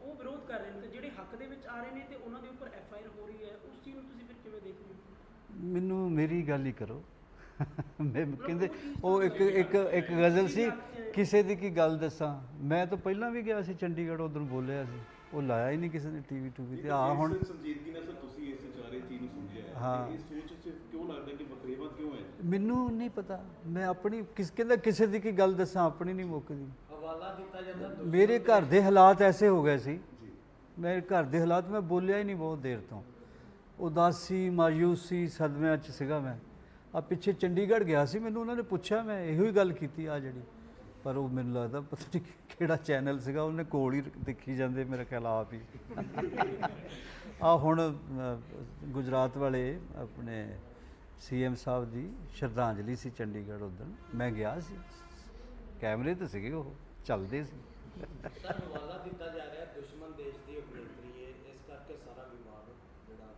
C: ਉਹ ਵਿਰੋਧ ਕਰ ਰਹੇ ਨੇ ਤੇ ਜਿਹੜੇ ਹੱਕ ਦੇ ਵਿੱਚ ਆ ਰਹੇ ਨੇ ਤੇ ਉਹਨਾਂ ਦੇ ਉੱਪਰ ਐਫ ਆਈ ਆਰ ਹੋ ਰਹੀ ਹੈ। ਉਸ ਚੀਜ਼ ਨੂੰ ਤੁਸੀਂ ਫਿਰ ਕਿਵੇਂ ਦੇਖਦੇ ਹੋ?
A: ਮੈਨੂੰ ਮੇਰੀ ਗੱਲ ਹੀ ਕਰੋ। ਮੈਂ ਕਹਿੰਦੇ ਉਹ ਇੱਕ ਇੱਕ ਇੱਕ ਗਜ਼ਲ ਸੀ ਕਿਸੇ ਦੀ ਕੀ ਗੱਲ ਦੱਸਾਂ? ਮੈਂ ਤਾਂ ਪਹਿਲਾਂ ਵੀ ਗਿਆ ਸੀ ਚੰਡੀਗੜ੍ਹ ਉਧਰ ਬੋਲਿਆ ਸੀ। ਉਹ ਲਾਇਆ ਹੀ ਨਹੀਂ ਕਿਸੇ ਨੇ ਟੀਵੀ ਟੂਵੀ ਤੇ ਆ ਹੁਣ
D: ਸੰਜੀਦਗੀ ਨਾਲ ਸਰ ਤੁਸੀਂ ਇਸ ਚਾਰੇ ਚੀਜ਼ ਨੂੰ ਸਮਝਿਆ ਹੈ।
A: ਹਾਂ।
D: ਤੇ ਇਸ ਸੋਚ 'ਚ ਕਿਉਂ ਲੱਗਦਾ ਕਿ ਵਖਰੇਵਾ ਕਿਉਂ ਹੈ?
A: ਮੈਨੂੰ ਨਹੀਂ ਪਤਾ। ਮੈਂ ਆਪਣੀ ਕਿਸ ਕਹਿੰਦਾ ਕਿਸੇ ਦੀ ਕੀ ਗੱਲ ਦੱਸਾਂ ਆਪਣੀ ਨਹੀਂ ਮੁੱਕਦੀ।
B: ਹਵਾਲਾ ਦਿੱਤਾ ਜਾਂਦਾ
A: ਮੇਰੇ ਘਰ ਦੇ ਹਾਲਾਤ ਐਸੇ ਹੋ ਗਏ ਸੀ। ਮੇਰੇ ਘਰ ਦੇ ਹਾਲਾਤ ਮੈਂ ਬੋਲਿਆ ਹੀ ਨਹੀਂ ਬਹੁਤ ਦੇਰ ਤੋਂ। ਉਦਾਸੀ ਮਾਯੂਸੀ ਸਦਮਿਆਂ 'ਚ ਸੀਗਾ ਮੈਂ। ਆ ਪਿੱਛੇ ਚੰਡੀਗੜ੍ਹ ਗਿਆ ਸੀ, ਮੈਨੂੰ ਉਹਨਾਂ ਨੇ ਪੁੱਛਿਆ, ਮੈਂ ਇਹੋ ਹੀ ਗੱਲ ਕੀਤੀ ਆ ਜਿਹੜੀ। ਪਰ ਉਹ ਮੈਨੂੰ ਲੱਗਦਾ ਪਤਾ ਨਹੀਂ ਕਿਹੜਾ ਚੈਨਲ ਸੀਗਾ, ਉਹਨੇ ਕੋਲ ਹੀ ਦੇਖੀ ਜਾਂਦੇ, ਮੇਰੇ ਖਿਆਲ ਆਪ ਹੀ। ਆ ਹੁਣ ਗੁਜਰਾਤ ਵਾਲੇ ਆਪਣੇ ਸੀਐਮ ਸਾਹਿਬ ਦੀ ਸ਼ਰਧਾਂਜਲੀ ਸੀ ਚੰਡੀਗੜ੍ਹ ਉਦੋਂ ਮੈਂ ਗਿਆ ਸੀ। ਕੈਮਰੇ ਤੇ ਸੀਗੇ ਉਹ, ਚੱਲਦੇ ਸੀ।
B: ਸਰ ਹਵਾਲਾ ਦਿੱਤਾ ਜਾ ਰਿਹਾ, ਦੁਸ਼ਮਣ ਦੇਸ਼ ਦੀ ਅਭਿਨੇਤਰੀ ਹੈ ਇਸ ਕਰਕੇ ਸਾਰਾ ਵਿਵਾਦ ਜਿਹੜਾ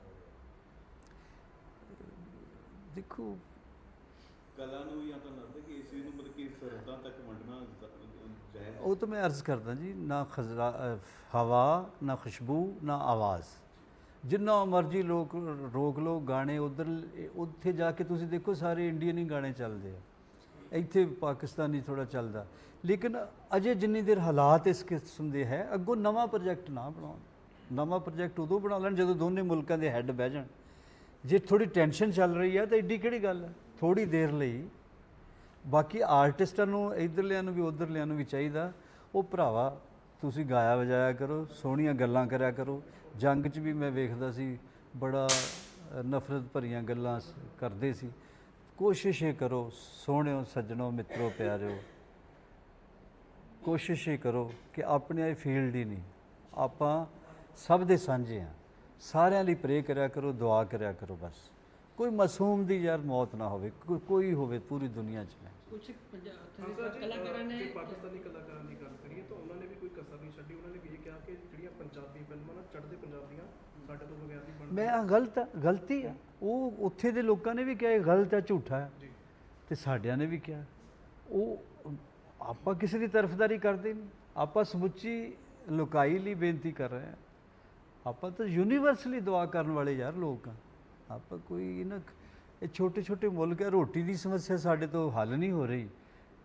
A: ਦੇਖੋ।
D: ਕਲਾ ਨੂੰ ਜਾਂ ਤਾਂ ਲੱਗਦਾ ਕਿ ਇਸ ਨੂੰ ਮਤਲਬ ਕਿ ਸਰਹੱਦਾਂ ਤੱਕ ਵੰਡਣਾ ਜਾਇਜ਼
A: ਉਹ ਤਾਂ ਮੈਂ ਅਰਜ਼ ਕਰਦਾ ਜੀ ਨਾ ਖਜ਼ਰਾ ਹਵਾ ਨਾ ਖੁਸ਼ਬੂ ਨਾ ਆਵਾਜ਼। ਜਿੰਨਾ ਮਰਜ਼ੀ ਲੋਕ ਰੋਕ ਲੋ ਗਾਣੇ ਉਧਰ ਉੱਥੇ ਜਾ ਕੇ ਤੁਸੀਂ ਦੇਖੋ ਸਾਰੇ ਇੰਡੀਅਨ ਹੀ ਗਾਣੇ ਚੱਲਦੇ ਆ। ਇੱਥੇ ਪਾਕਿਸਤਾਨੀ ਥੋੜਾ ਚੱਲਦਾ। ਲੇਕਿਨ ਅਜੇ ਜਿੰਨੀ ਦੇਰ ਹਾਲਾਤ ਇਸ ਕਿਸਮ ਦੇ ਹੈ ਅੱਗੋਂ ਨਵਾਂ ਪ੍ਰੋਜੈਕਟ ਨਾ ਬਣਾਉਣ। ਨਵਾਂ ਪ੍ਰੋਜੈਕਟ ਉਦੋਂ ਬਣਾ ਲੈਣ ਜਦੋਂ ਦੋਨੇ ਮੁਲਕਾਂ ਦੇ ਹੈੱਡ ਬਹਿ ਜਾਣ। ਜੇ ਥੋੜੀ ਟੈਨਸ਼ਨ ਚੱਲ ਰਹੀ ਹੈ ਤਾਂ ਏਡੀ ਕਿਹੜੀ ਗੱਲ ਹੈ ਥੋੜੀ ਦੇਰ ਲਈ। ਬਾਕੀ ਆਰਟਿਸਟਾਂ ਨੂੰ, ਇਧਰਲਿਆਂ ਨੂੰ ਵੀ, ਉਧਰਲਿਆਂ ਨੂੰ ਵੀ ਚਾਹੀਦਾ। ਉਹ ਭਰਾਵਾ, ਤੁਸੀਂ ਗਾਇਆ ਵਜਾਇਆ ਕਰੋ, ਸੋਹਣੀਆਂ ਗੱਲਾਂ ਕਰਿਆ ਕਰੋ। ਜੰਗ 'ਚ ਵੀ ਮੈਂ ਵੇਖਦਾ ਸੀ, ਬੜਾ ਨਫ਼ਰਤ ਭਰੀਆਂ ਗੱਲਾਂ ਕਰਦੇ ਸੀ। ਕੋਸ਼ਿਸ਼ ਇਹ ਕਰੋ, ਸੋਹਣਿਓ, ਸੱਜਣੋ, ਮਿੱਤਰੋ, ਪਿਆਰਿਓ। ਕੋਸ਼ਿਸ਼ ਇਹ ਕਰੋ ਕਿ ਆਪਣੇ ਫੀਲਡ ਹੀ ਨਹੀਂ। ਆਪਾਂ ਸਭ ਦੇ ਸਾਂਝੇ ਆ। ਸਾਰਿਆਂ ਲਈ ਪ੍ਰੇ ਕਰਿਆ ਕਰੋ ਦੁਆ ਕਰਿਆ ਕਰੋ ਬਸ। ਕੋਈ ਮਾਸੂਮ ਦੀ ਯਾਰ ਮੌਤ ਨਾ ਹੋਵੇ ਕੋ- ਕੋਈ ਹੋਵੇ ਪੂਰੀ ਦੁਨੀਆ 'ਚ ਨਹੀਂ
C: ਕੁਝ ਕਲਾਕਾਰਾਂ ਨੇ
E: ਜੇ ਪਾਕਿਸਤਾਨੀ ਕਲਾਕਾਰਾਂ ਦੀ ਗੱਲ ਕਰੀਏ ਤਾਂ ਉਹਨਾਂ ਨੇ ਵੀ ਕੋਈ ਕਸਰ ਨਹੀਂ ਛੱਡੀ। ਉਹਨਾਂ ਨੇ ਵੀ ਇਹ ਕਿਹਾ ਕਿ ਜਿਹੜੀਆਂ ਪੰਜਾਬੀ ਫਿਲਮਾਂ ਨਾ ਚੜ੍ਹਦੇ ਪੰਜਾਬ ਦੀਆਂ ਸਾਡੇ ਤੋਂ ਬਗੈਰ ਨਹੀਂ ਬਣਦੀਆਂ।
A: ਮੈਂ ਆ ਗਲਤ ਆ ਗਲਤੀ ਆ। ਉਹ ਉੱਥੇ ਦੇ ਲੋਕਾਂ ਨੇ ਵੀ ਕਿਹਾ ਇਹ ਗਲਤ ਆ ਝੂਠਾ ਹੈ
E: ਜੀ।
A: ਤੇ ਸਾਡਿਆਂ ਨੇ ਵੀ ਕਿਹਾ। ਉਹ ਆਪਾਂ ਕਿਸੇ ਦੀ ਤਰਫਦਾਰੀ ਕਰਦੇ ਨਹੀਂ। ਆਪਾਂ ਸਮੁੱਚੀ ਲੋਕਾਈ ਲਈ ਬੇਨਤੀ ਕਰ ਰਹੇ ਹਾਂ। ਆਪਾਂ ਤਾਂ ਯੂਨੀਵਰਸਲੀ ਦੁਆ ਕਰਨ ਵਾਲੇ ਯਾਰ ਲੋਕ ਆ। ਆਪਾਂ ਕੋਈ ਇਹਨਾਂ ਇਹ ਛੋਟੇ ਛੋਟੇ ਮੁਲਕ ਹੈ ਰੋਟੀ ਦੀ ਸਮੱਸਿਆ ਸਾਡੇ ਤੋਂ ਹੱਲ ਨਹੀਂ ਹੋ ਰਹੀ।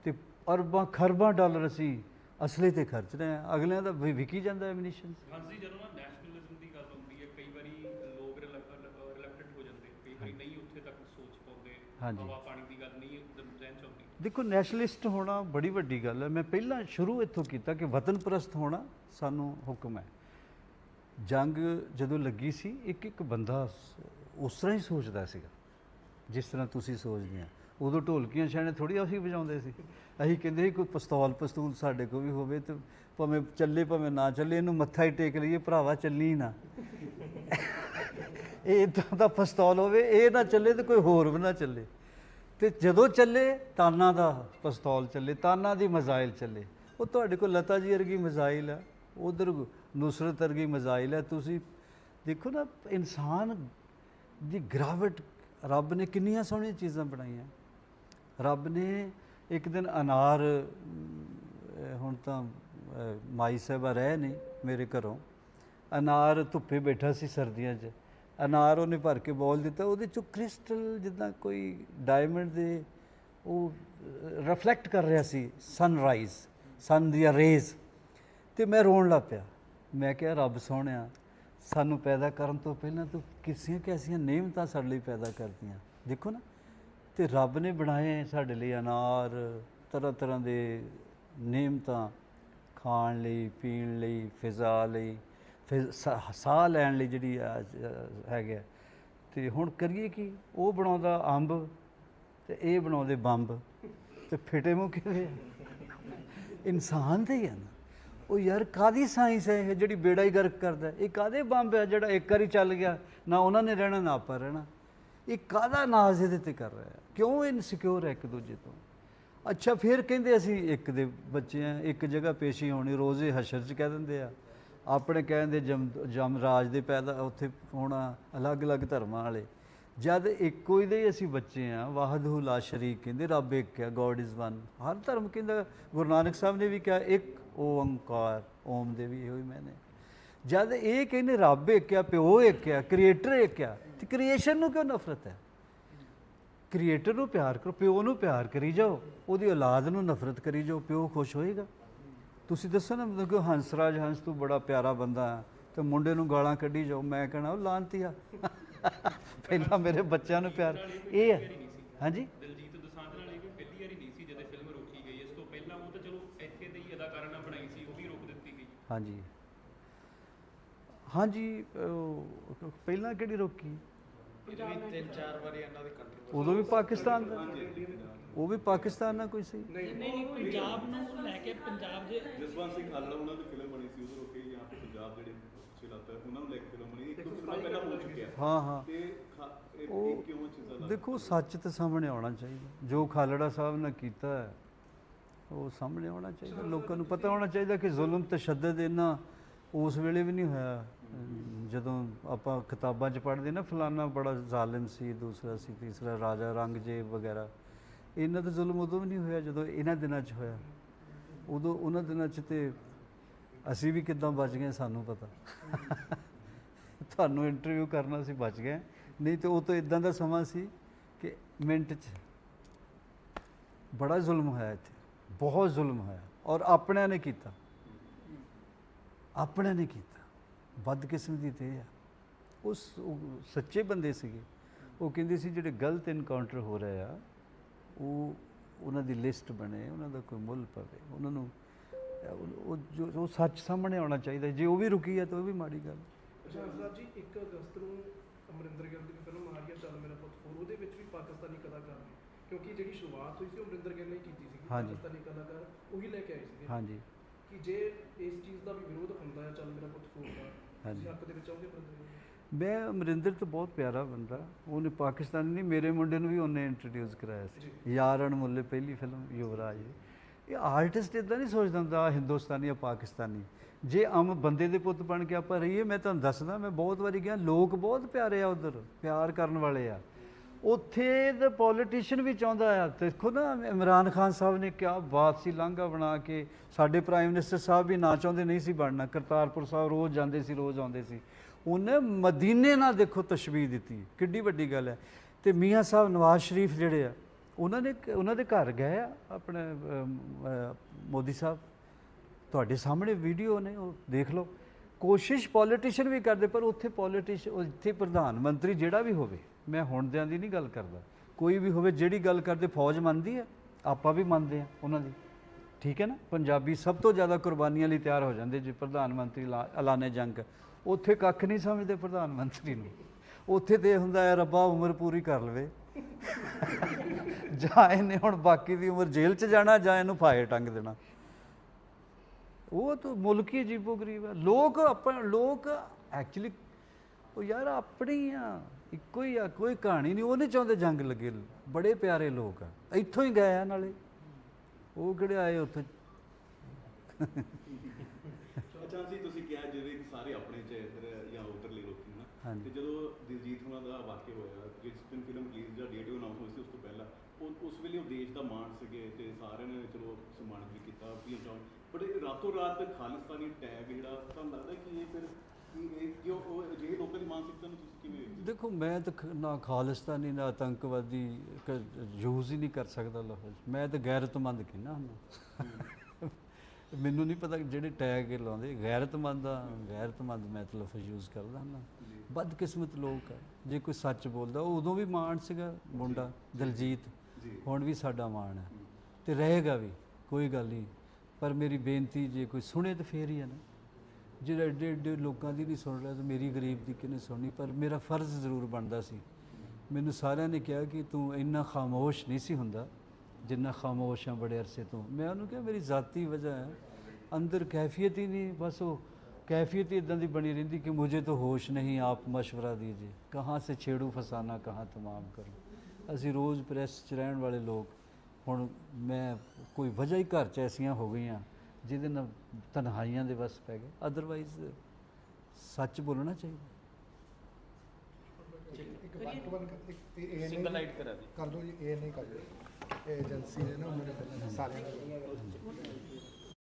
A: ਤੇ ਅਰਬਾਂ ਖਰਬਾਂ ਡਾਲਰ ਅਸੀਂ ਅਸਲੇ ਤੇ ਖਰਚ ਰਹੇ ਹਾਂ। ਅਗਲਿਆਂ ਦਾ ਵਿ- ਵਿਕੀ ਜਾਂਦਾ ਐਮਿਨੀਸ਼ਨ
F: ਹਾਂਜੀ ਜਦੋਂ ਨਾ ਨੈਸ਼ਨਲਿਜ਼ਮ ਦੀ ਗੱਲ ਹੁੰਦੀ ਹੈ ਕਈ ਵਾਰੀ ਲੋਕ ਰਿਲੈਕਟਡ ਹੋ ਜਾਂਦੇ। ਕਈ ਵਾਰੀ ਨਹੀਂ ਉੱਥੇ ਤੱਕ ਸੋਚ ਪਾਉਂਦੇ।
A: ਹਾਂਜੀ।
F: ਹਵਾ ਪਾਣੀ ਦੀ ਗੱਲ ਨਹੀਂ ਰਹਿਣ ਚਾਹੁੰਦੀ
A: ਦੇਖੋ ਨੈਸ਼ਨਲਿਸਟ ਹੋਣਾ ਬੜੀ ਵੱਡੀ ਗੱਲ ਹੈ। ਮੈਂ ਪਹਿਲਾਂ ਸ਼ੁਰੂ ਇੱਥੋਂ ਕੀਤਾ ਕਿ ਵਤਨ ਪ੍ਰਸਤ ਹੋਣਾ ਸਾਨੂੰ ਹੁਕਮ ਹੈ। ਜੰਗ ਜਦੋਂ ਲੱਗੀ ਸੀ, ਇੱਕ ਇੱਕ ਬੰਦਾ ਉਸ ਤਰ੍ਹਾਂ ਹੀ ਸੋਚਦਾ ਸੀਗਾ, ਜਿਸ ਤਰ੍ਹਾਂ ਤੁਸੀਂ ਸੋਚਦੇ ਆ। ਉਦੋਂ ਢੋਲਕੀਆਂ ਛਾਣੇ ਥੋੜੀ ਅਸੀਂ ਵਜਾਉਂਦੇ ਸੀ। ਅਸੀਂ ਕਹਿੰਦੇ ਸੀ, ਕੋਈ ਪਿਸਤੌਲ, ਪਸਤੂਲ ਸਾਡੇ ਕੋਲ ਵੀ ਹੋਵੇ ਤੇ ਭਾਵੇਂ ਚੱਲੇ, ਭਾਵੇਂ ਨਾ ਚੱਲੇ, ਇਹਨੂੰ ਮੱਥਾ ਹੀ ਟੇਕ ਲਈਏ, ਭਰਾਵਾ ਚੱਲੀ ਨਾ। ਇਹ ਇਦਾਂ ਦਾ ਪਿਸਤੌਲ ਹੋਵੇ, ਇਹ ਨਾ ਚੱਲੇ ਤੇ ਕੋਈ ਹੋਰ ਵੀ ਨਾ ਚੱਲੇ। ਤੇ ਜਦੋਂ ਚੱਲੇ, ਤਾਨਾ ਦਾ ਪਿਸਤੌਲ ਚੱਲੇ, ਤਾਨਾ ਦੀ ਮਜ਼ਾਇਲ ਚੱਲੇ। ਉਹ ਤੁਹਾਡੇ ਕੋਲ ਲਤਾ ਜੀ ਵਰਗੀ ਮਜ਼ਾਇਲ ਆ। ਉਧਰ ਨੁਸਰਤ ਵਰਗੀ ਮਜ਼ਾਇਲ ਹੈ। ਤੁਸੀਂ ਦੇਖੋ ਨਾ, ਇਨਸਾਨ ਦੀ ਗ੍ਰਾਵਿਟ ਰੱਬ ਨੇ ਕਿੰਨੀਆਂ ਸੋਹਣੀਆਂ ਚੀਜ਼ਾਂ ਬਣਾਈਆਂ। ਰੱਬ ਨੇ ਇੱਕ ਦਿਨ ਅਨਾਰ ਹੁਣ ਤਾਂ ਮਾਈ ਸਾਹਿਬਾ ਰਹੇ ਨੇ ਮੇਰੇ ਘਰੋਂ। ਅਨਾਰ ਧੁੱਪੇ ਬੈਠਾ ਸੀ ਸਰਦੀਆਂ 'ਚ। ਅਨਾਰ ਉਹਨੇ ਭਰ ਕੇ ਬੋਲ ਦਿੱਤਾ। ਉਹਦੇ ਚੋਂ ਕ੍ਰਿਸਟਲ ਜਿੱਦਾਂ ਕੋਈ ਡਾਇਮੰਡ ਦੇ ਉਹ ਰਿਫਲੈਕਟ ਕਰ ਰਿਹਾ ਸੀ ਸਨਰਾਈਜ਼ ਸਨ ਦੀਆਂ ਰੇਜ਼ ਤੇ ਮੈਂ ਰੋਣ ਲੱਗ ਪਿਆ। ਮੈਂ ਕਿਹਾ ਰੱਬ ਸੋਹਣਿਆ ਸਾਨੂੰ ਪੈਦਾ ਕਰਨ ਤੋਂ ਪਹਿਲਾਂ ਤੂੰ ਕਿਸੀਆਂ ਕਿਸੀਆਂ ਨੇਮਤਾਂ ਸਾਡੇ ਲਈ ਪੈਦਾ ਕਰਦੀਆਂ ਦੇਖੋ ਨਾ ਤੇ ਰੱਬ ਨੇ ਬਣਾਏ ਸਾਡੇ ਲਈ ਅਨਾਰ ਤਰ੍ਹਾਂ ਤਰ੍ਹਾਂ ਦੇ ਨਿਯਮਤਾਂ ਖਾਣ ਲਈ ਪੀਣ ਲਈ ਫਿਜ਼ਾ ਲਈ ਫਿਰ ਸਾਹ ਲੈਣ ਲਈ ਜਿਹੜੀ ਆ- ਅ, ਹੈਗਾ ਤੇ ਹੁਣ ਕਰੀਏ ਕੀ? ਉਹ ਬਣਾਉਂਦਾ ਅੰਬ ਤੇ ਇਹ ਬਣਾਉਂਦੇ ਬੰਬ। ਤੇ ਫਿਟੇ ਮੂੰਹ ਕਿਵੇਂ ਆ? ਇਨਸਾਨ ਦੇ ਹੀ ਆ ਨਾ। ਉਹ ਯਾਰ ਕਾਦੀ ਸਾਇੰਸ ਹੈ ਇਹ ਜਿਹੜੀ ਬੇੜਾ ਹੀ ਗਰਕ ਕਰਦਾ? ਇਹ ਕਾਦੇ ਬੰਬ ਹੈ ਜਿਹੜਾ ਇੱਕ ਵਾਰੀ ਚੱਲ ਗਿਆ? ਨਾ ਉਹਨਾਂ ਨੇ ਰਹਿਣਾ, ਨਾ ਆਪਾਂ ਰਹਿਣਾ। ਇਹ ਕਾਦਾ ਨਾਜ਼ ਇਹਦੇ ਤੇ ਕਰ ਰਿਹਾ? ਕਿਉਂ ਇਨਸਿਕਿਉਰ ਹੈ ਇੱਕ ਦੂਜੇ ਤੋਂ? ਅੱਛਾ, ਫਿਰ ਕਹਿੰਦੇ ਅਸੀਂ ਇੱਕ ਦੇ ਬੱਚੇ ਆ ਇੱਕ ਜਗ੍ਹਾ ਪੇਸ਼ੀ ਹੋਣੀ, ਰੋਜ਼ੇ ਹਸ਼ਰ ਚ ਕਹਿ ਦਿੰਦੇ ਆ। ਆਪਣੇ ਕਹਿੰਦੇ ਜਮ ਜਮ, ਰਾਜ ਦੇ ਪੈਦਾ ਉੱਥੇ ਹੋਣਾ ਅਲੱਗ-ਅਲੱਗ ਧਰਮਾਂ ਵਾਲੇ। ਜਦ ਇੱਕੋ ਹੀ ਦੇ ਅਸੀਂ ਬੱਚੇ ਆ ਵਾਹਦਹੁ ਲਾ ਸ਼ਰੀਕ ਕਹਿੰਦੇ, ਰੱਬ ਇੱਕ ਹੈ ਗੋਡ ਇਜ਼ ਵਨ ਹਰ ਧਰਮ ਕਹਿੰਦਾ, ਗੁਰੂ ਨਾਨਕ ਸਾਹਿਬ ਨੇ ਵੀ ਕਿਹਾ, ਇੱਕ ਓੰਕਾਰ, ਓਮ ਦੇ ਵੀ ਇਹੋ ਹੀ ਮੈਨੇ। ਜਦ ਇਹ ਕਹਿੰਦੇ ਰੱਬ ਇੱਕ ਪਿਓ ਇੱਕ ਕ੍ਰੀਏਟਰ ਇੱਕ ਆ ਤੇ ਕ੍ਰੀਏਸ਼ਨ ਨੂੰ ਕਿਉਂ ਨਫ਼ਰਤ ਹੈ? ਕ੍ਰੀਏਟਰ ਨੂੰ ਪਿਆਰ ਕਰੋ, ਪਿਓ ਨੂੰ ਪਿਆਰ ਕਰੀ ਜਾਓ, ਉਹਦੀ ਔਲਾਦ ਨੂੰ ਨਫ਼ਰਤ ਕਰੀ ਜਾਓ, ਪਿਓ ਖੁਸ਼ ਹੋਏਗਾ। ਤੁਸੀਂ ਦੱਸੋ ਨਾ, ਮਤਲਬ ਕਿ ਹੰਸਰਾਜ ਹੰਸ ਤੂੰ ਬੜਾ ਪਿਆਰਾ ਬੰਦਾ ਹੈ, ਤੇ ਮੁੰਡੇ ਨੂੰ ਗਾਲਾਂ ਕੱਢੀ ਜਾਓ, ਮੈਂ ਕਹਣਾ, ਉਹ ਲਾਂਤੀਆ। ਪਹਿਲਾਂ ਮੇਰੇ ਬੱਚਿਆਂ ਨੂੰ ਪਿਆਰ, ਇਹ ਹੈ। ਹਾਂਜੀ
F: ਦਿਲਜੀਤ ਦੋਸਾਂਝ ਨਾਲ ਇਹ ਕੋਈ ਪਹਿਲੀ ਵਾਰੀ ਨਹੀਂ ਸੀ ਜਦੋਂ ਫਿਲਮ ਰੋਕੀ ਗਈ ਇਸ ਤੋਂ ਪਹਿਲਾਂ ਉਹ ਤਾਂ ਚਲੋ ਇੱਥੇ ਦੇ ਹੀ ਅਦਾਕਾਰਾਂ ਨਾਲ ਬਣਾਈ ਸੀ ਉਹ ਵੀ ਰੋਕ ਦਿੱਤੀ ਗਈ
A: ਹਾਂਜੀ। ਹਾਂਜੀ ਪਹਿਲਾਂ ਕਿਹੜੀ ਰੋਕੀ?
B: ਫਿਰ ਵੀ ਤਿੰਨ ਚਾਰ ਵਾਰੀ ਇਹਨਾਂ ਦੀ ਕੰਟਰੀਬਿਊਸ਼ਨ
A: ਉਦੋਂ ਵੀ ਪਾਕਿਸਤਾਨ ਦਾ? ਉਹ ਵੀ ਪਾਕਿਸਤਾਨ ਨਾਲ ਕੋਈ ਸੀ
C: ਨਹੀਂ ਨਹੀਂ ਪੰਜਾਬ ਨੂੰ ਲੈ ਕੇ ਪੰਜਾਬ ਦੇ
D: ਜਸਵੰਤ ਸਿੰਘ ਹਾਲੜਾ ਉਹਨਾਂ ਦੀ ਫਿਲਮ ਬਣੀ ਸੀ ਉਦੋਂ ਰੋਕੇ ਜਾਂ ਫਿਰ ਪੰਜਾਬ ਜਿਹੜੇ ਅੱਛੇ ਲੱਗਦਾ ਉਹਨਾਂ ਨੂੰ ਲੈ ਕੇ ਫਿਲਮ ਬਣੀ। ਇੱਕ ਦੋ ਫਿਲਮਾਂ ਪਹਿਲਾਂ ਹੋ ਚੁੱਕਿਆ।
A: ਹਾਂ ਹਾਂ।
D: ਤੇ ਖਾ- ਇਹ
A: ਉਹ
D: ਇਹ ਕਿਉਂ ਚੀਜ਼ਾਂ ਲੱਗਦਾ
A: ਦੇਖੋ ਸੱਚ ਤੇ ਸਾਹਮਣੇ ਆਉਣਾ ਚਾਹੀਦਾ। ਜੋ ਖਾਲੜਾ ਸਾਹਿਬ ਨੇ ਕੀਤਾ ਹੈ ਉਹ ਸਾਹਮਣੇ ਆਉਣਾ ਚਾਹੀਦਾ, ਲੋਕਾਂ ਨੂੰ ਪਤਾ ਹੋਣਾ ਚਾਹੀਦਾ ਕਿ ਜ਼ੁਲਮ ਤਸ਼ੱਦਦ ਇਹਨਾਂ ਉਸ ਵੇਲੇ ਵੀ ਨਹੀਂ ਹੋਇਆ। ਜਦੋਂ ਆਪਾਂ ਕਿਤਾਬਾਂ 'ਚ ਪੜ੍ਹਦੇ ਨਾ, ਫਲਾਨਾ ਬੜਾ ਜ਼ਾਲਿਮ ਸੀ, ਦੂਸਰਾ ਸੀ, ਤੀਸਰਾ ਰਾਜਾ ਰੰਗਜੇਬ ਵਗੈਰਾ ਇਹਨਾਂ ਦਾ ਜ਼ੁਲਮ ਉਦੋਂ ਵੀ ਨਹੀਂ ਹੋਇਆ ਜਦੋਂ ਇਹਨਾਂ ਦਿਨਾਂ 'ਚ ਹੋਇਆ। ਉਦੋਂ ਉਹਨਾਂ ਦਿਨਾਂ 'ਚ ਤੇ ਅਸੀਂ ਵੀ ਕਿੱਦਾਂ ਬਚ ਗਏ ਸਾਨੂੰ ਪਤਾ। ਤੁਹਾਨੂੰ ਇੰਟਰਵਿਊ ਕਰਨਾ ਸੀ ਬਚ ਗਏ। ਨਹੀਂ ਤੇ ਉਹ ਤਾਂ ਇਦਾਂ ਦਾ ਸਮਾਂ ਸੀ ਕਿ ਮਿੰਟ 'ਚ ਬੜਾ ਜ਼ੁਲਮ ਹੋਇਆ ਇੱਥੇ। ਬਹੁਤ ਜ਼ੁਲਮ ਹੋਇਆ। ਔਰ ਆਪਣਿਆਂ ਨੇ ਕੀਤਾ। ਆਪਣਿਆਂ ਨੇ ਕੀਤਾ। ਬਦਕਿਸਮਤੀ ਤੇ ਇਹ ਆ। ਉਸ ਉਹ ਸੱਚੇ ਬੰਦੇ ਸੀਗੇ। ਉਹ ਕਹਿੰਦੇ ਸੀ, ਜਿਹੜੇ ਗਲਤ ਇਨਕਾਊਂਟਰ ਹੋ ਰਹੇ ਆ, ਉਹ ਉਹਨਾਂ ਦੀ ਲਿਸਟ ਬਣੇ, ਉਹਨਾਂ ਦਾ ਕੋਈ ਮੁੱਲ ਪਵੇ। ਉਹਨਾਂ ਨੂੰ, ਉਹ- ਜੋ ਉਹ ਸੱਚ ਸਾਹਮਣੇ ਆਉਣਾ ਚਾਹੀਦਾ। ਜੇ ਉਹ ਵੀ ਰੁਕੀ ਹੈ ਤਾਂ ਉਹ ਵੀ ਮਾੜੀ ਗੱਲ।
E: ਅੱਛਾ ਹੰਸਰਾਜ ਜੀ 1 ਅਗਸਤ ਨੂੰ ਅਮਰਿੰਦਰ ਗਿੱਲ ਦੀ ਫਿਲਮ ਆ ਰਹੀ ਹੈ, ਚੱਲ ਮੇਰਾ ਪੁੱਤ ਫੋਰ ਉਹਦੇ ਵਿੱਚ ਵੀ ਪਾਕਿਸਤਾਨੀ ਕਲਾਕਾਰ ਨੇ। ਕਿਉਂਕਿ ਜਿਹੜੀ ਸ਼ੁਰੂਆਤ ਹੋਈ ਸੀ ਉਹ ਅਮਰਿੰਦਰ ਗਿੱਲ ਨੇ ਕੀਤੀ ਸੀ
A: ਹਾਂਜੀ।
E: ਪਾਕਿਸਤਾਨੀ ਕਲਾਕਾਰ ਉਹੀ ਲੈ ਕੇ ਆਏ ਸੀਗੇ।
A: ਹਾਂਜੀ।
E: ਕਿ ਜੇ ਇਸ ਚੀਜ਼ ਦਾ ਵੀ ਵਿਰੋਧ ਹੁੰਦਾ ਹੈ ਚੱਲ ਮੇਰਾ ਪੁੱਤ ਦਾ
A: ਹਾਂਜੀ।
E: ਤੁਸੀਂ ਹੱਕ ਦੇ ਵਿੱਚ ਆਉਂਗੇ ਅਮਰਿੰਦਰ ਗਿੱਲ ਦੇ?
A: ਮੈਂ ਅਮਰਿੰਦਰ ਤੋਂ ਬਹੁਤ ਪਿਆਰਾ ਬੰਦਾ ਉਹਨੇ ਪਾਕਿਸਤਾਨੀ ਨਹੀਂ ਮੇਰੇ ਮੁੰਡੇ ਨੂੰ ਵੀ ਉਹਨੇ ਇੰਟਰੋਡਿਊਸ ਕਰਾਇਆ ਸੀ। ਯਾਰਨ ਮੁੱਲੇ ਪਹਿਲੀ ਫਿਲਮ ਯੁਵਰਾਜ। ਇਹ ਆਰਟਿਸਟ ਇਦਾਂ ਨਹੀਂ ਸੋਚਦਾ ਹੁੰਦਾ ਆਹ ਹਿੰਦੁਸਤਾਨੀ ਜਾਂ ਪਾਕਿਸਤਾਨੀ। ਜੇ ਆਮ ਬੰਦੇ ਦੇ ਪੁੱਤ ਬਣ ਕੇ ਆਪਾਂ ਰਹੀਏ ਮੈਂ ਤੁਹਾਨੂੰ ਦੱਸਦਾ ਮੈਂ ਬਹੁਤ ਵਾਰੀ ਗਿਆ ਲੋਕ ਬਹੁਤ ਪਿਆਰੇ ਆ ਉਧਰ ਪਿਆਰ ਕਰਨ ਵਾਲੇ ਆ। ਉੱਥੇ ਦਾ ਪੋਲੀਟੀਸ਼ੀਅਨ ਵੀ ਚਾਹੁੰਦਾ ਆ। ਦੇਖੋ ਨਾ, ਇਮਰਾਨ ਖਾਨ ਸਾਹਿਬ ਨੇ ਕਿਹਾ ਬਾਤ ਸੀ, ਲਾਂਘਾ ਬਣਾ ਕੇ। ਸਾਡੇ ਪ੍ਰਾਈਮ ਮਿਨਿਸਟਰ ਸਾਹਿਬ ਵੀ ਨਾ ਚਾਹੁੰਦੇ, ਨਹੀਂ ਸੀ ਬਣਨਾ। ਕਰਤਾਰਪੁਰ ਸਾਹਿਬ ਰੋਜ਼ ਜਾਂਦੇ ਸੀ, ਰੋਜ਼ ਆਉਂਦੇ ਸੀ। ਉਹਨੇ ਮਦੀਨੇ ਨਾਲ ਦੇਖੋ ਤਸ਼ਬੀਹ ਦਿੱਤੀ। ਕਿੱਡੀ ਵੱਡੀ ਗੱਲ ਹੈ। ਤੇ ਮੀਆਂ ਸਾਹਿਬ ਨਵਾਜ਼ ਸ਼ਰੀਫ ਜਿਹੜੇ ਆ, ਉਹਨਾਂ ਨੇ ਉਹਨਾਂ ਦੇ ਘਰ ਗਏ ਆ, ਆਪਣੇ ਮੋਦੀ ਸਾਹਿਬ। ਤੁਹਾਡੇ ਸਾਹਮਣੇ ਵੀਡੀਓ ਨੇ, ਉਹ ਦੇਖ ਲਓ। ਕੋਸ਼ਿਸ਼ ਪੋਲੀਟੀਸ਼ੀਅਨ ਵੀ ਕਰਦੇ, ਪਰ ਉੱਥੇ ਪੋਲੀਟੀਸ਼ੀਅਨ ਉੱਥੇ ਪ੍ਰਧਾਨ ਮੰਤਰੀ ਜਿਹੜਾ ਵੀ ਹੋਵੇ ਮੈਂ ਹੁਣ ਦਿਆਂ ਦੀ ਨਹੀਂ ਗੱਲ ਕਰਦਾ। ਕੋਈ ਵੀ ਹੋਵੇ, ਜਿਹੜੀ ਗੱਲ ਕਰਦੇ, ਫੌਜ ਮੰਨਦੀ ਹੈ, ਆਪਾਂ ਵੀ ਮੰਨਦੇ ਆ ਉਹਨਾਂ ਦੀ। ਠੀਕ ਹੈ ਨਾ? ਪੰਜਾਬੀ ਸਭ ਤੋਂ ਜ਼ਿਆਦਾ ਕੁਰਬਾਨੀਆਂ ਲਈ ਤਿਆਰ ਹੋ ਜਾਂਦੇ ਜੇ, ਪ੍ਰਧਾਨ ਮੰਤਰੀ ਐਲਾ- ਐਲਾਨੇ ਜੰਗ। ਉੱਥੇ ਕੱਖ ਨਹੀਂ ਸਮਝਦੇ ਪ੍ਰਧਾਨ ਮੰਤਰੀ ਨੂੰ। ਉੱਥੇ ਤੇ ਹੁੰਦਾ ਹੈ, ਰੱਬਾ ਉਮਰ ਪੂਰੀ ਕਰ ਲਵੇ। ਜਾਂ ਇਹਨੇ ਹੁਣ ਬਾਕੀ ਦੀ ਉਮਰ ਜੇਲ੍ਹ 'ਚ ਜਾਣਾ ਜਾਂ ਇਹਨੂੰ ਫਾਹੇ ਟੰਗ ਦੇਣਾ। ਉਹ ਤਾਂ ਮੁਲਕ ਹੀ ਅਜੀਬੋ ਗਰੀਬ ਹੈ। ਲੋਕ ਆਪਾਂ ਲੋਕ ਐਕਚੁਅਲੀ ਉਹ ਯਾਰ ਆਪਣੇ ਆ। ਇੱਕੋ ਹੀ ਆ ਕੋਈ ਕਹਾਣੀ ਨਹੀਂ ਉਹ ਨਹੀਂ ਚਾਹੁੰਦੇ ਜੰਗ ਲੱਗੇ ਬੜੇ ਪਿਆਰੇ ਲੋਕ ਆ। ਇੱਥੋਂ ਹੀ ਗਏ ਆ ਨਾਲੇ। ਉਹ ਕਿਹੜੇ ਆਏ ਉੱਥੇ?
D: ਅੱਛਾ ਜੀ ਤੁਸੀਂ ਕਿਹਾ ਕਿ ਸਾਰੇ ਆਪਣੇ ਚ ਇੱਧਰ ਜਾਂ ਉਧਰਲੇ ਲੋਕੀ ਨਾ। ਤੇ ਜਦੋਂ ਦਿਲਜੀਤ ਉਹਨਾਂ ਦਾ ਵਾਕਿਆ ਹੋਇਆ ਜਿਸ ਦਿਨ ਫਿਲਮ ਰਿਲੀਜ਼ ਦਾ ਡੇਟ ਅਨਾਉਂਸ ਹੋਈ ਸੀ ਉਸ ਤੋਂ ਪਹਿਲਾਂ ਉਹ ਉਸ ਵੇਲੇ ਉਹ ਦੇਸ਼ ਦਾ ਮਾਣ ਸੀਗੇ ਤੇ ਸਾਰਿਆਂ ਨੇ ਚਲੋ ਸਨਮਾਨਿਤ ਵੀ ਕੀਤਾ ਵੀ ਚਾਹ ਬਟ ਰਾਤੋਂ ਰਾਤ ਖਾਲਿਸਤਾਨੀ ਟੈਗ ਜਿਹੜਾ ਤੁਹਾਨੂੰ ਲੱਗਦਾ ਕਿ ਇਹ ਫਿਰ
A: ਦੇਖੋ ਮੈਂ ਤਾਂ ਨਾ ਖਾਲਿਸਤਾਨੀ ਨਾ ਆਤੰਕਵਾਦੀ ਯੂਜ਼ ਹੀ ਨਹੀਂ ਕਰ ਸਕਦਾ ਲਫ਼ਜ਼ ਮੈਂ ਤਾਂ ਗੈਰਤਮੰਦ ਕਹਿੰਦਾ ਹੁੰਦਾ। ਮੈਨੂੰ ਨਹੀਂ ਪਤਾ ਜਿਹੜੇ ਟੈਗ ਲਾਉਂਦੇ ਗੈਰਤਮੰਦ ਆ ਗੈਰਤਮੰਦ ਮੈਂ ਤਾਂ ਲਫ਼ਜ਼ ਯੂਜ਼ ਕਰਦਾ ਹੁੰਦਾ। ਬਦਕਿਸਮਤ ਲੋਕ ਆ। ਜੇ ਕੋਈ ਸੱਚ ਬੋਲਦਾ ਉਹ ਉਦੋਂ ਵੀ ਮਾਣ ਸੀਗਾ ਮੁੰਡਾ ਦਲਜੀਤ। ਹੁਣ ਵੀ ਸਾਡਾ ਮਾਣ ਹੈ। ਤੇ ਰਹੇਗਾ ਵੀ ਕੋਈ ਗੱਲ ਨਹੀਂ। ਪਰ ਮੇਰੀ ਬੇਨਤੀ ਜੇ ਕੋਈ ਸੁਣੇ ਤਾਂ ਫੇਰ ਹੀ ਹੈ ਨਾ। ਜਿਹੜਾ ਏਡੇ ਏਡੇ ਲੋਕਾਂ ਦੀ ਵੀ ਸੁਣ ਰਿਹਾ ਤੇ ਮੇਰੀ ਗਰੀਬ ਦੀ ਕਿਨੇ ਸੁਣੀ ਪਰ ਮੇਰਾ ਫਰਜ਼ ਜ਼ਰੂਰ ਬਣਦਾ ਸੀ। ਮੈਨੂੰ ਸਾਰਿਆਂ ਨੇ ਕਿਹਾ ਕਿ ਤੂੰ ਇੰਨਾ ਖਾਮੋਸ਼ ਨਹੀਂ ਸੀ ਹੁੰਦਾ, ਜਿੰਨਾ ਖਾਮੋਸ਼ ਆ ਬੜੇ ਅਰਸੇ ਤੋਂ। ਮੈਂ ਉਹਨੂੰ ਕਿਹਾ, ਮੇਰੀ ਜਾਤੀ ਵਜ੍ਹਾ ਹੈ। ਅੰਦਰ ਕੈਫੀਅਤ ਹੀ ਨਹੀਂ, ਬਸ ਉਹ ਕੈਫੀਅਤ ਹੀ ਇਦਾਂ ਦੀ ਬਣੀ ਰਹਿੰਦੀ ਕਿ ਮੁਝੇ ਤੋਂ ਹੋਸ਼ ਨਹੀਂ, ਆਪ مشورہ ਦੀਜੀਏ ਕਹਾਂ ਸੇ ਛੇੜੂ ਫਸਾਨਾ, ਕਹਾਂ ਤਮਾਮ ਕਰੋ। ਅਸੀਂ ਰੋਜ਼ ਪ੍ਰੈਸ ਚ ਰਹਿਣ ਵਾਲੇ ਲੋਕ, ਹੁਣ ਮੈਂ ਕੋਈ ਵਜ੍ਹਾ ਹੀ ਘਰ ਚ ਐਸੀਆਂ ਹੋ ਗਈਆਂ। ਜਿਹਦੇ ਨਾਲ ਤਨਹਾਈਆਂ ਦੇ ਵਸ ਪੈ ਗਏ। ਅਦਰਵਾਈਜ਼ ਸੱਚ ਬੋਲਣਾ ਚਾਹੀਦਾ।
B: ਸਿੰਗਲ ਲਾਈਟ ਕਰਾ ਦੀ।
G: ਕਰ ਦੋ ਜੀ ਇਹ ਨਹੀਂ ਕਰ ਏਜੰਸੀ ਨੇ ਨਾ ਮੇਰੇ ਸਾਰੇ